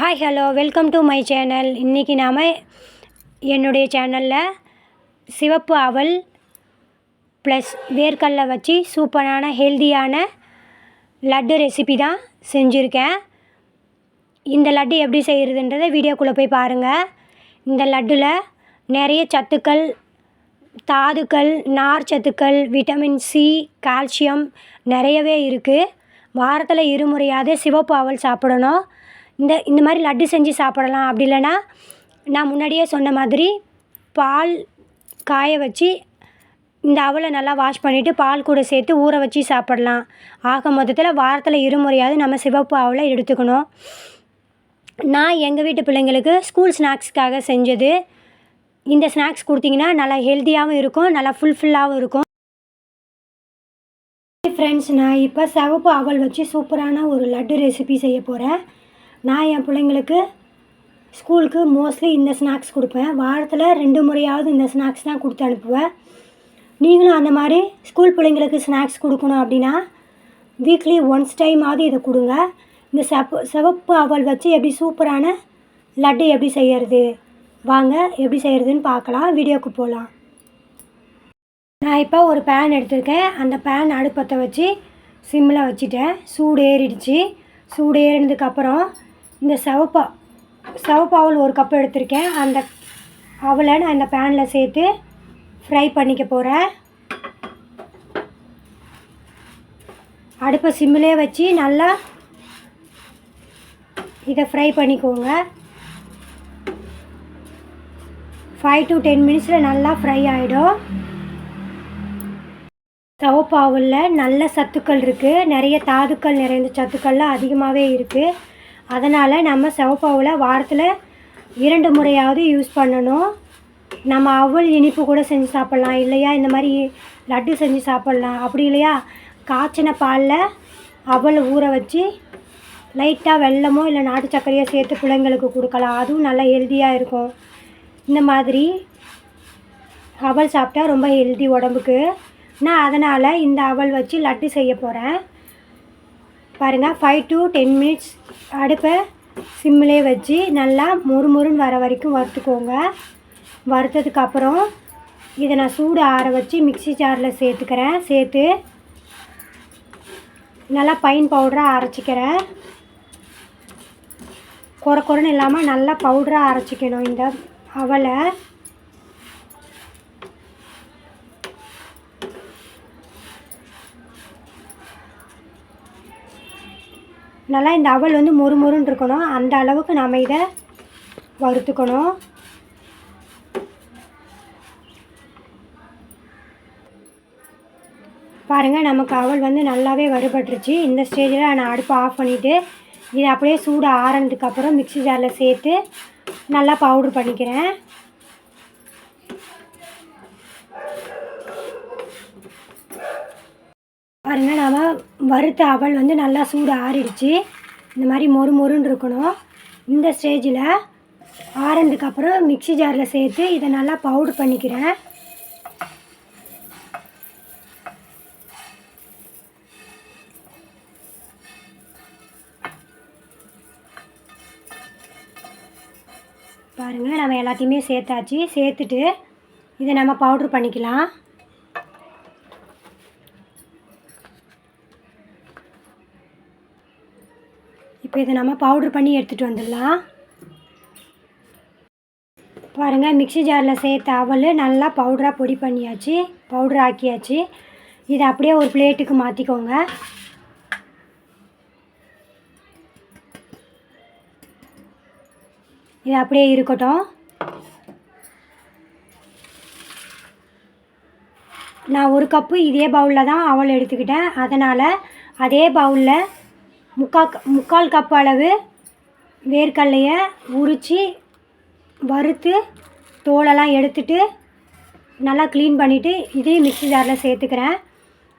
Hi hello welcome to my channel இன்றைக்கி நாம் என்னுடைய சேனலில் சிவப்பு அவல் ப்ளஸ் வேர்க்கடலை வச்சு சூப்பரான ஹெல்தியான லட்டு ரெசிபி தான் செஞ்சுருக்கேன். இந்த லட்டு எப்படி செய்கிறதுன்றதை வீடியோக்குள்ளே போய் பாருங்கள் இந்த லட்டில் நிறைய சத்துக்கள் தாதுக்கள் நார் சத்துக்கள் விட்டமின் சி கால்சியம் நிறையவே இருக்குது வாரத்தில் இருமுறையாவது சிவப்பு அவல் சாப்பிடணும். இந்த இந்த மாதிரி லட்டு செஞ்சு சாப்பிடலாம். அப்படி இல்லைன்னா நான் முன்னாடியே சொன்ன மாதிரி பால் காய வச்சு இந்த அவலை நல்லா வாஷ் பண்ணிவிட்டு பால் கூட சேர்த்து ஊற வச்சு சாப்பிடலாம். ஆக மொத்தத்தில் வாரத்தில் இருமுறையாவது நம்ம சிவப்பு அவலை எடுத்துக்கணும். நான் எங்கள் வீட்டு பிள்ளைங்களுக்கு ஸ்கூல் ஸ்நாக்ஸ்க்காக செஞ்சது. இந்த ஸ்நாக்ஸ் கொடுத்தீங்கன்னா நல்லா ஹெல்த்தியாகவும் இருக்கும் நல்லா ஃபுல்ஃபில்லாகவும் இருக்கும். ஃப்ரெண்ட்ஸ் நான் இப்போ சிவப்பு அவல் வச்சு சூப்பரான ஒரு லட்டு ரெசிபி செய்ய போகிறேன் நான் என் பிள்ளைங்களுக்கு ஸ்கூலுக்கு மோஸ்ட்லி இந்த ஸ்நாக்ஸ் கொடுப்பேன். வாரத்தில் ரெண்டு முறையாவது இந்த ஸ்நாக்ஸ் தான் கொடுத்து அனுப்புவேன். நீங்களும் அந்த மாதிரி ஸ்கூல் பிள்ளைங்களுக்கு ஸ்நாக்ஸ் கொடுக்கணும் அப்படின்னா வீக்லி ஒன்ஸ் டைமாவது இதை கொடுங்க. இந்த செப்பு சிவப்பு அவல் வச்சு எப்படி சூப்பரான லட்டு எப்படி செய்கிறது வாங்க எப்படி செய்கிறதுன்னு பார்க்கலாம். வீடியோக்கு போகலாம் நான் இப்போ ஒரு பேன் எடுத்திருக்கேன். அந்த பேன் அடுப்பத்தை வச்சு சிம்மில் வச்சுட்டேன். சூடு ஏறிடுச்சு. சூடு ஏறினதுக்கப்புறம் இந்த சவப்பா சிவப்பு ஒரு கப் எடுத்திருக்கேன். அந்த அவளை நான் இந்த பேனில் சேர்த்து ஃப்ரை பண்ணிக்க போகிறேன் அடுப்பை சிம்மிலே வச்சு நல்லா இதை ஃப்ரை பண்ணிக்கோங்க. ஃபைவ் டு டென் மினிட்ஸில் நல்லா ஃப்ரை ஆகிடும் தவப்பாவில் நல்ல சத்துக்கள் இருக்குது நிறைய தாதுக்கள் நிறைந்த சத்துக்கள்லாம் அதிகமாகவே இருக்குது அதனால் நம்ம சிவப்பாவில் வாரத்தில் இரண்டு முறையாவது யூஸ் பண்ணணும். நம்ம அவல் இனிப்பு கூட செஞ்சு சாப்பிட்லாம். இல்லையா? இந்த மாதிரி லட்டு செஞ்சு சாப்பிட்லாம். அப்படி இல்லையா? காய்ச்சின பாலில் அவல் ஊற வச்சு லைட்டாக வெள்ளமோ இல்லை நாட்டு சர்க்கரையோ சேர்த்து பிள்ளைங்களுக்கு கொடுக்கலாம். அதுவும் நல்லா ஹெல்த்தியாக இருக்கும். இந்த மாதிரி அவல் சாப்பிட்டா ரொம்ப ஹெல்தி உடம்புக்கு. நான் அதனால் இந்த அவல் வச்சு லட்டு செய்ய போகிறேன் பாருங்கள் ஃபைவ் டு டென் மினிட்ஸ் அடுப்பை சிம்மிலே வச்சு நல்லா முறுமுறுன்னு வர வரைக்கும் வறுத்துக்கோங்க. வறுத்ததுக்கப்புறம் இதை நான் சூடு ஆற வச்சு மிக்சி ஜாரில் சேர்த்துக்கிறேன். சேர்த்து நல்லா பைன் பவுடராக அரைச்சிக்கிறேன். குறை குறைன்னு இல்லாமல் நல்லா பவுடராக அரைச்சிக்கணும் இந்த அவலை. நல்லா இந்த அவல் வந்து மொறு மொறுன்னு இருக்கணும். அந்த அளவுக்கு நம்ம இதை வறுத்துக்கணும். பாருங்கள் நமக்கு அவல் வந்து நல்லாவே வறுபட்டுருச்சு. இந்த ஸ்டேஜில் நான் அடுப்பை ஆஃப் பண்ணிவிட்டு இதை அப்படியே சூடு ஆறினதுக்கப்புறம் மிக்ஸி ஜாரில் சேர்த்து நல்லா பவுட்ரு பண்ணிக்கிறேன். பாருங்கள் நாம் வறுத்த அவல் வந்து நல்லா சூடு ஆறிடுச்சு. இந்த மாதிரி மொறு மொறுன்னு இருக்கணும். இந்த ஸ்டேஜில் ஆறினதுக்கப்புறம் மிக்ஸி ஜாரில் சேர்த்து இதை நல்லா பவுட்ரு பண்ணிக்கிறேன். பாருங்கள் நம்ம எல்லாத்தையுமே சேர்த்தாச்சு. சேர்த்துட்டு இதை நம்ம பவுட்ரு பண்ணிக்கலாம். இப்போ இதை நம்ம பவுட்ரு பண்ணி எடுத்துகிட்டு வந்துடலாம். பாருங்கள் மிக்சி ஜாரில் சேர்த்த அவல் நல்லா பவுடராக பொடி பண்ணியாச்சு பவுடர் ஆக்கியாச்சு. இதை அப்படியே ஒரு பிளேட்டுக்கு மாற்றிக்கோங்க இது அப்படியே இருக்கட்டும். நான் ஒரு கப்பு இதே பவுலில் தான் அவல் எடுத்துக்கிட்டேன். அதனால் அதே பவுலில் முக்கால் முக்கால் கப் அளவு வேர்க்கடலையை உரித்து வறுத்து தோலெல்லாம் எடுத்துட்டு நல்லா க்ளீன் பண்ணிவிட்டு இதையும் மிக்சி ஜாரில் சேர்த்துக்கிறேன்.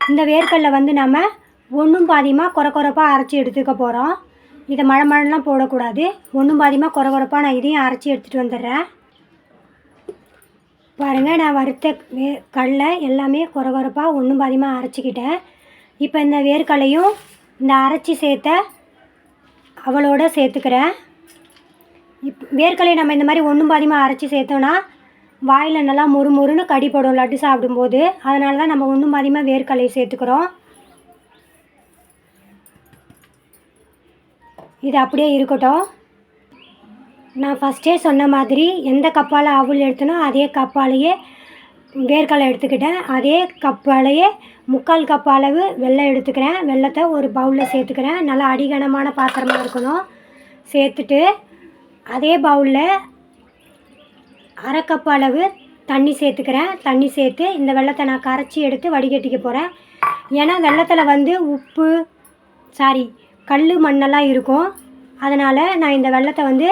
இந்த வேர்க்கடலை வந்து நம்ம ஒன்றும் பாதியமாக குறை குறைப்பாக அரைச்சி எடுத்துக்க போகிறோம் இதை மழை மழைலாம் போடக்கூடாது. ஒன்றும் பாதியமாக குறை குறைப்பாக நான் இதையும் அரைச்சி எடுத்துகிட்டு வந்துடுறேன். பாருங்கள் நான் வறுத்த வே கடலை எல்லாமே குறை குறைப்பாக ஒன்றும் பாதியமாக அரைச்சிக்கிட்டேன். இப்போ இந்த வேர்க்கடலையும் இந்த அரைச்சி சேர்த்த அவளோட சேர்த்துக்கிறேன் இப் வேர்க்கலையை நம்ம இந்த மாதிரி ஒன்றும் பாதியமாக அரைச்சி சேர்த்தோன்னா வாயில் நல்லா மொறு மொறுன்னு கடிப்படும் லட்டு சாப்பிடும்போது. அதனால தான் நம்ம ஒன்றும் பாதியமாக வேர்க்கலையை சேர்த்துக்கிறோம். இது அப்படியே இருக்கட்டும். நான் ஃபஸ்ட்டே சொன்ன மாதிரி எந்த கப்பால் அவுள் எடுத்தனோ அதே கப்பாலேயே வேர்க்கடலை எடுத்துக்கிட்டேன். அதே கப்பாலேயே முக்கால் கப் அளவு வெல்லம் எடுத்துக்கிறேன். வெள்ளத்தை ஒரு பவுலில் சேர்த்துக்கிறேன். நல்லா அடிகனமான பாத்திரமாக இருக்கணும். சேர்த்துட்டு அதே பவுலில் அரை கப் அளவு தண்ணி சேர்த்துக்கிறேன். தண்ணி சேர்த்து இந்த வெள்ளத்தை நான் கரைச்சி எடுத்து வடிகட்டிக்க போகிறேன் ஏன்னா வெள்ளத்தில் வந்து உப்பு சாரி கல் மண்ணெல்லாம் இருக்கும். அதனால் நான் இந்த வெள்ளத்தை வந்து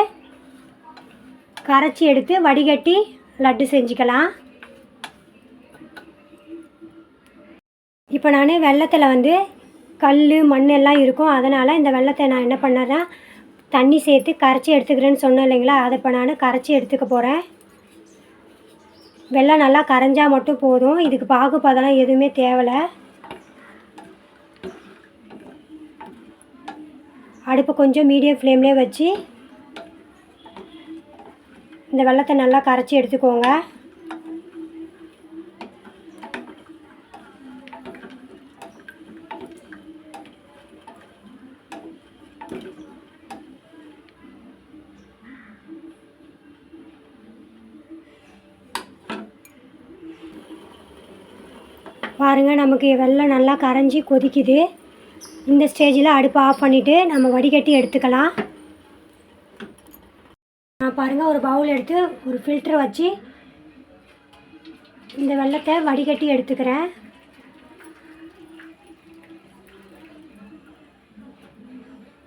கரைச்சி எடுத்து வடிகட்டி லட்டு செஞ்சுக்கலாம். இப்போ நான் வெள்ளத்தில் வந்து கல் மண் எல்லாம் இருக்கும். அதனால் இந்த வெள்ளத்தை நான் என்ன பண்ணேன்னா தண்ணி சேர்த்து கரைச்சி எடுத்துக்கிறேன்னு சொன்னேன் இல்லைங்களா? அதை இப்போ நான் கரைச்சி எடுத்துக்க போகிறேன் வெள்ளம் நல்லா கரைஞ்சால் மட்டும் போதும். இதுக்கு பாகுபாதெல்லாம் எதுவுமே தேவையில்ல அடுப்பு கொஞ்சம் மீடியம் ஃப்ளேம்லேயே வச்சு இந்த வெள்ளத்தை நல்லா கரைச்சி எடுத்துக்கோங்க. பாருங்கள் நமக்கு வெள்ளம் நல்லா கரைஞ்சி கொதிக்குது. இந்த ஸ்டேஜில் அடுப்பை ஆஃப் பண்ணிவிட்டு நம்ம வடிகட்டி எடுத்துக்கலாம். நான் பாருங்கள் ஒரு பவுல் எடுத்து ஒரு ஃபில்ட்ரு வச்சு இந்த வெள்ளத்தை வடிகட்டி எடுத்துக்கிறேன்.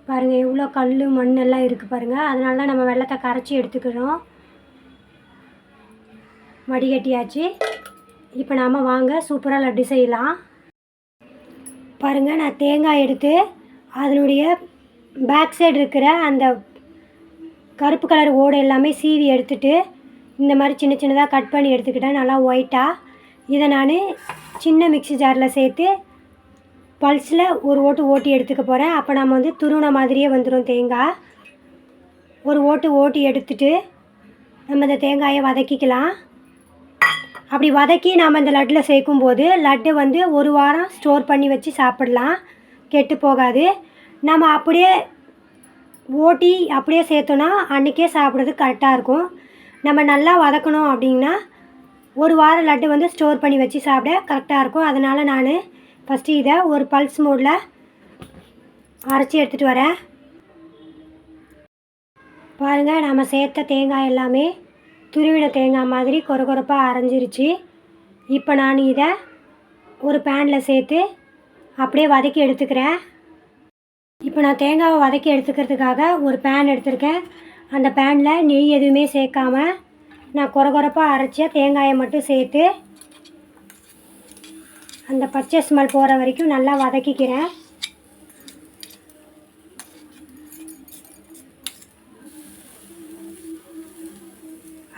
பாருங்கள் எவ்வளோ கல் மண்ணெல்லாம் இருக்குது பாருங்கள் அதனால தான் நம்ம வெள்ளத்தை கரைச்சி எடுத்துக்கிறோம். வடிகட்டியாச்சு. இப்போ நாம் வாங்க சூப்பராக லட்டு செய்யலாம். பாருங்கள் நான் தேங்காய் எடுத்து அதனுடைய பேக் சைடு இருக்கிற அந்த கருப்பு கலர் ஓடை எல்லாமே சீவி எடுத்துட்டு இந்த மாதிரி சின்ன சின்னதாக கட் பண்ணி எடுத்துக்கிட்டேன் நல்லா ஒயிட்டாக இதை நான் சின்ன மிக்ஸி ஜாரில் சேர்த்து பல்ஸில் ஒரு ஓட்டு ஓட்டி எடுத்துக்க போகிறேன் அப்போ நம்ம வந்து துருண மாதிரியே வந்துடும் தேங்காய். ஒரு ஓட்டு ஓட்டி எடுத்துட்டு நம்ம இந்த தேங்காயை வதக்கிக்கலாம். அப்படி வதக்கி நாம் இந்த லட்டில் சேர்க்கும்போது லட்டு வந்து ஒரு வாரம் ஸ்டோர் பண்ணி வச்சு சாப்பிடலாம். கெட்டு போகாது. நம்ம அப்படியே ஓட்டி அப்படியே சேர்த்தோன்னா அன்றைக்கே சாப்பிட்றது கரெக்டாக இருக்கும். நம்ம நல்லா வதக்கணும் அப்படின்னா ஒரு வாரம் லட்டு வந்து ஸ்டோர் பண்ணி வச்சு சாப்பிட கரெக்டாக இருக்கும். அதனால் நான் ஃபஸ்ட்டு இதை ஒரு பல்ஸ் மோடில் அரைச்சி எடுத்துகிட்டு வரேன். பாருங்கள் நம்ம சேர்த்த தேங்காய் எல்லாமே துருவின தேங்காய் மாதிரி கொர கொரப்பாக அரைஞ்சிருச்சு. இப்போ நான் இதை ஒரு பேனில் சேர்த்து அப்படியே வதக்கி எடுத்துக்கிறேன். இப்போ நான் தேங்காவை வதக்கி எடுத்துக்கிறதுக்காக ஒரு பேன் எடுத்திருக்கேன். அந்த பேனில் நெய் எதுவுமே சேர்க்காம நான் கொர கொரப்பாக அரைச்ச தேங்காயை மட்டும் சேர்த்து அந்த பச்சை ஸ்மெல் போகிற வரைக்கும் நல்லா வதக்கிக்கிறேன்.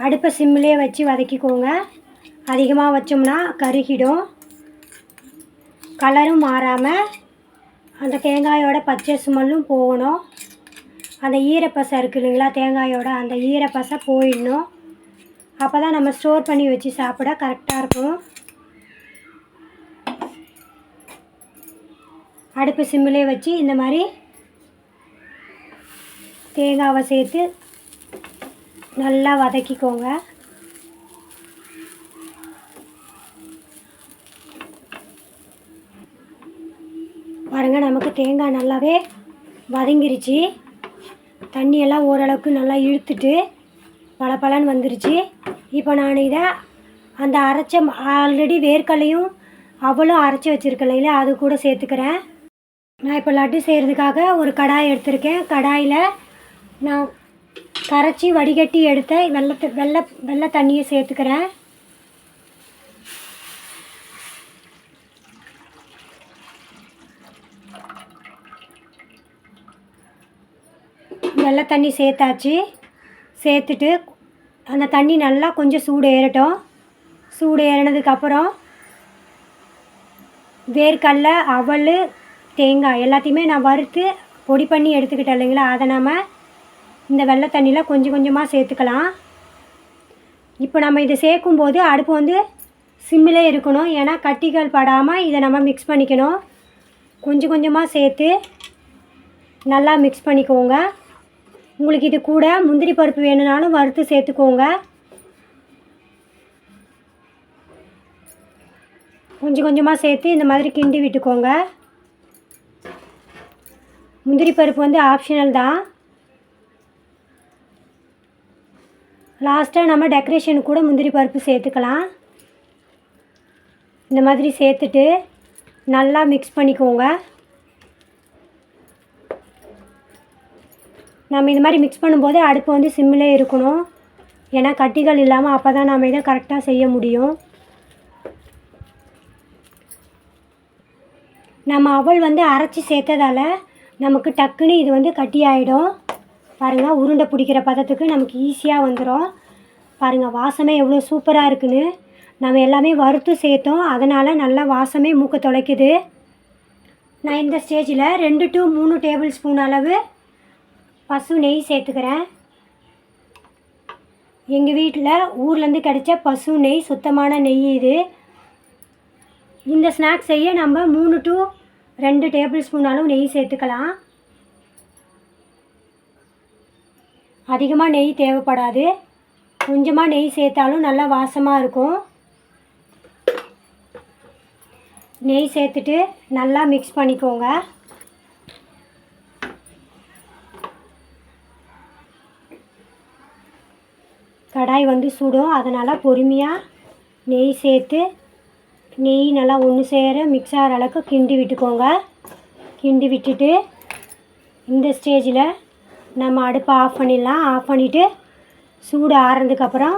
அடுப்பை சிம்மிலே வச்சு வதக்கிக்கோங்க. அதிகமாக வச்சோம்னா கருகிடும். கலரும் மாறாமல் அந்த தேங்காயோட பச்சை ஸ்மெல்லும் போகணும். அந்த ஈரப்பசை இருக்குது இல்லைங்களா தேங்காயோட அந்த ஈரப்பசை போயிடணும். அப்போ தான் நம்ம ஸ்டோர் பண்ணி வச்சு சாப்பிட கரெக்டாக இருக்கும். அடுப்பு சிம்மிலே வச்சு இந்த மாதிரி தேங்காவை சேர்த்து நல்லா வதக்கிக்கோங்க. பாருங்கள் நமக்கு தேங்காய் நல்லாவே வதங்கிருச்சு. தண்ணியெல்லாம் ஓரளவுக்கு நல்லா இழுத்துட்டு பளபளன்னு வந்துருச்சு. இப்போ நான் இதை அந்த அரைச்ச ஆல்ரெடி வேர்க்கடலையும் அவளும் அரைச்சி வச்சுருக்கலையில அது கூட சேர்த்துக்கிறேன். நான் இப்போ லட்டு செய்கிறதுக்காக ஒரு கடாய் எடுத்திருக்கேன். கடாயில் நான் கரைச்சி வடிகட்டி எடுத்த வெள்ளத்தை வெள்ளை வெள்ளை தண்ணியை சேர்த்துக்கிறேன். வெள்ளை தண்ணி சேர்த்தாச்சு. சேர்த்துட்டு அந்த தண்ணி நல்லா கொஞ்சம் சூடு ஏறட்டும். சூடு ஏறினதுக்கப்புறம் வேர்க்கடல அவல் தேங்காய் எல்லாத்தையுமே நான் வறுத்து பொடி பண்ணி எடுத்துக்கிட்டேன் இல்லைங்களா? அதை நம்ம இந்த வெள்ளை தண்ணியில் கொஞ்சம் கொஞ்சமாக சேர்த்துக்கலாம். இப்போ நம்ம இதை சேர்க்கும்போது அடுப்பு வந்து சிம்மிலே இருக்கணும். ஏன்னா கட்டிகள் படாமல் இதை நம்ம மிக்ஸ் பண்ணிக்கணும். கொஞ்சம் கொஞ்சமாக சேர்த்து நல்லா மிக்ஸ் பண்ணிக்கோங்க. உங்களுக்கு இது கூட முந்திரி பருப்பு வேணும்னாலும் வறுத்து சேர்த்துக்கோங்க. கொஞ்சம் கொஞ்சமாக சேர்த்து இந்த மாதிரி கிண்டி விட்டுக்கோங்க. முந்திரி பருப்பு வந்து ஆப்ஷனல் தான். லாஸ்ட்டாக நம்ம டெக்கரேஷனுக்கு கூட முந்திரி பருப்பு சேர்த்துக்கலாம். இந்த மாதிரி சேர்த்துட்டு நல்லா மிக்ஸ் பண்ணிக்கோங்க. நம்ம இது மாதிரி மிக்ஸ் பண்ணும்போது அடுப்பு வந்து சிம்மிலே இருக்கணும். ஏன்னா கட்டிகள் இல்லாமல் அப்போ தான் நம்ம இதை கரெக்டாக செய்ய முடியும். நம்ம அவள் வந்து அரைச்சி சேர்த்ததால நமக்கு டக்குன்னு இது வந்து கட்டி ஆகிடும் பாருங்கள் உருண்டை பிடிக்கிற பதத்துக்கு நமக்கு ஈஸியாக வந்துடும் பாருங்கள் வாசமே எவ்வளோ சூப்பராக இருக்குன்னு. நம்ம எல்லாமே வறுத்து சேர்த்தோம். அதனால் நல்லா வாசமே மூக்க தொலைக்குது. நான் இந்த ஸ்டேஜில் ரெண்டு டு மூணு டேபிள் ஸ்பூன் அளவு பசு நெய் சேர்த்துக்கிறேன். எங்கள் வீட்டில் ஊர்லேருந்து கிடைச்ச பசு நெய் சுத்தமான நெய் இது. இந்த ஸ்நாக்ஸ் செய்ய நம்ம மூணு டு ரெண்டு டேபிள் ஸ்பூன் அளவு நெய் சேர்த்துக்கலாம். அதிகமாக நெய் தேவைப்படாது. கொஞ்சமாக நெய் சேர்த்தாலும் நல்லா வாசமாக இருக்கும். நெய் சேர்த்துட்டு நல்லா மிக்ஸ் பண்ணிக்கோங்க. கடாய் வந்து சுடும். அதனால் பொறுமையாக நெய் சேர்த்து நெய் நல்லா ஒன்று சேர மிக்ஸ் ஆகிற அளவுக்கு கிண்டி விட்டுக்கோங்க. கிண்டி விட்டுட்டு இந்த ஸ்டேஜில் நம்ம அடுப்பை ஆஃப் பண்ணிடலாம். ஆஃப் பண்ணிவிட்டு சூடு ஆறுனதுக்கப்புறம்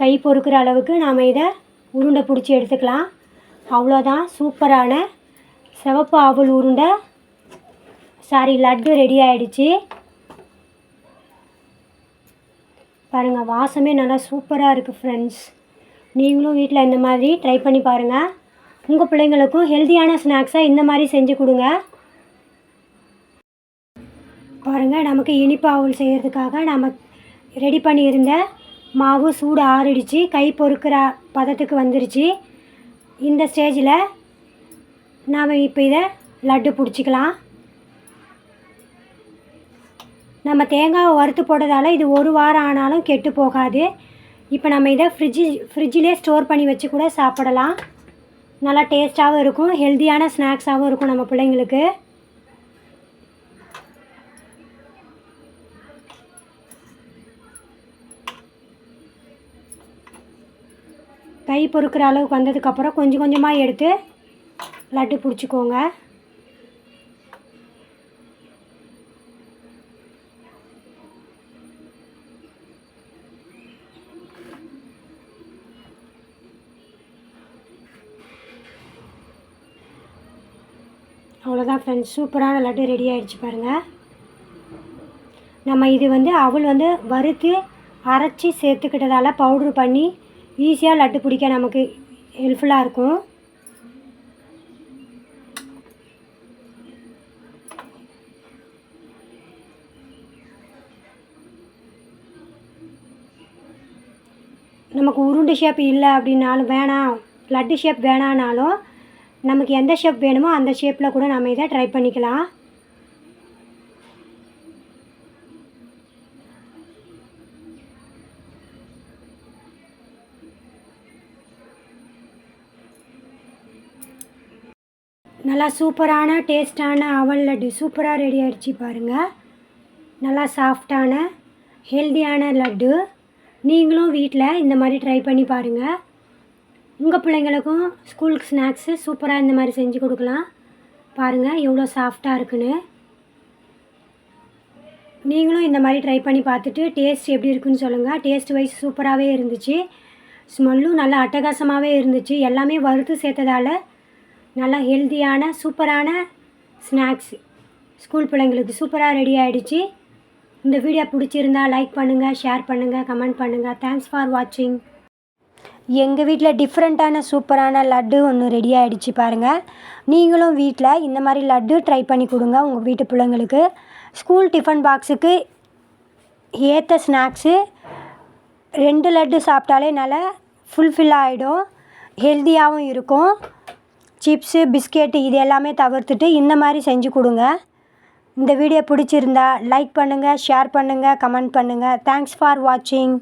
கை பொறுக்கிற அளவுக்கு நாம் இதை உருண்டை பிடிச்சி எடுத்துக்கலாம். அவ்வளோதான் சூப்பரான சிவப்பு ஆவல் உருண்டை. சாரி லட்டு ரெடி ஆகிடுச்சி பாருங்கள் வாசமே நல்லா சூப்பராக இருக்குது ஃப்ரெண்ட்ஸ் நீங்களும் வீட்டில் இந்த மாதிரி ட்ரை பண்ணி பாருங்கள் உங்கள் பிள்ளைங்களுக்கும் ஹெல்த்தியான ஸ்நாக்ஸாக இந்த மாதிரி செஞ்சு கொடுங்க. பாருங்கள் நமக்கு இனிப்பு அவல் செய்கிறதுக்காக நம்ம ரெடி பண்ணியிருந்த மாவு சூடு ஆறிடுச்சு. கை பொறுக்கிற பதத்துக்கு வந்துருச்சு. இந்த ஸ்டேஜில் நாம் இப்போ இதை லட்டு பிடிச்சிக்கலாம். நம்ம தேங்காவை வறுத்து போட்டதால் இது ஒரு வாரம் ஆனாலும் கெட்டு போகாது. இப்போ நம்ம இதை ஃப்ரிட்ஜி ஃப்ரிட்ஜிலே ஸ்டோர் பண்ணி வச்சு கூட சாப்பிடலாம். நல்லா டேஸ்ட்டாகவும் இருக்கும் ஹெல்த்தியான ஸ்நாக்ஸாகவும் இருக்கும் நம்ம பிள்ளைங்களுக்கு. கை பொறுக்கிற அளவுக்கு வந்ததுக்கப்புறம் கொஞ்சம் கொஞ்சமாக எடுத்து லட்டு பிடிச்சிக்கோங்க. அவ்வளோதான் ஃப்ரெண்ட்ஸ் சூப்பரான லட்டு ரெடி ஆகிடுச்சு பாருங்கள் நம்ம இது வந்து அவள் வந்து வறுத்து அரைச்சி சேர்த்துக்கிட்டதால் பவுட்ரு பண்ணி ஈஸியாக லட்டு பிடிக்க நமக்கு ஹெல்ப்ஃபுல்லாக இருக்கும். நமக்கு உருண்டு ஷேப் இல்லை அப்படின்னாலும் வேணாம். லட்டு ஷேப் வேணானாலும் நமக்கு எந்த ஷேப் வேணுமோ அந்த ஷேப்பில் கூட நம்ம இதை ட்ரை பண்ணிக்கலாம். நல்லா சூப்பரான டேஸ்டான அவல் லட்டு சூப்பராக ரெடி ஆகிடுச்சு பாருங்கள் நல்லா சாஃப்டான ஹெல்த்தியான லட்டு. நீங்களும் வீட்டில் இந்த மாதிரி ட்ரை பண்ணி பாருங்கள் உங்கள் பிள்ளைங்களுக்கும் ஸ்கூலுக்கு ஸ்நாக்ஸு சூப்பராக இந்த மாதிரி செஞ்சு கொடுக்கலாம். பாருங்கள் எவ்வளோ சாஃப்டாக இருக்குன்னு. நீங்களும் இந்த மாதிரி ட்ரை பண்ணி பார்த்துட்டு டேஸ்ட் எப்படி இருக்குன்னு சொல்லுங்கள் டேஸ்ட் வைஸ் சூப்பராகவே இருந்துச்சு. ஸ்மெல்லும் நல்லா அட்டகாசமாகவே இருந்துச்சு. எல்லாமே வறுத்து சேர்த்ததால் நல்லா ஹெல்த்தியான சூப்பரான ஸ்நாக்ஸ். ஸ்கூல் பிள்ளைங்களுக்கு சூப்பராக ரெடி ஆகிடுச்சு இந்த வீடியோ பிடிச்சிருந்தா லைக் பண்ணுங்கள் ஷேர் பண்ணுங்கள் கமெண்ட் பண்ணுங்கள் தேங்க்ஸ் ஃபார் வாட்சிங் எங்கள் வீட்டில் டிஃப்ரெண்ட்டான சூப்பரான லட்டு ஒன்று ரெடி ஆகிடுச்சு பாருங்கள் நீங்களும் வீட்டில் இந்த மாதிரி லட்டு ட்ரை பண்ணி கொடுங்க உங்கள் வீட்டு பிள்ளைங்களுக்கு. ஸ்கூல் டிஃபன் பாக்ஸுக்கு ஏற்ற ஸ்நாக்ஸு ரெண்டு லட்டு சாப்பிட்டாலே நல்லா ஃபுல்ஃபில் ஆகிடும் ஹெல்த்தியாகவும் இருக்கும். சிப்ஸு பிஸ்கெட்டு இது எல்லாமே தவிர்த்துட்டு இந்த மாதிரி செஞ்சு கொடுங்க. இந்த வீடியோ பிடிச்சிருந்தா லைக் பண்ணுங்கள் ஷேர் பண்ணுங்கள் கமெண்ட் பண்ணுங்கள் தேங்க்ஸ் ஃபார் வாட்சிங்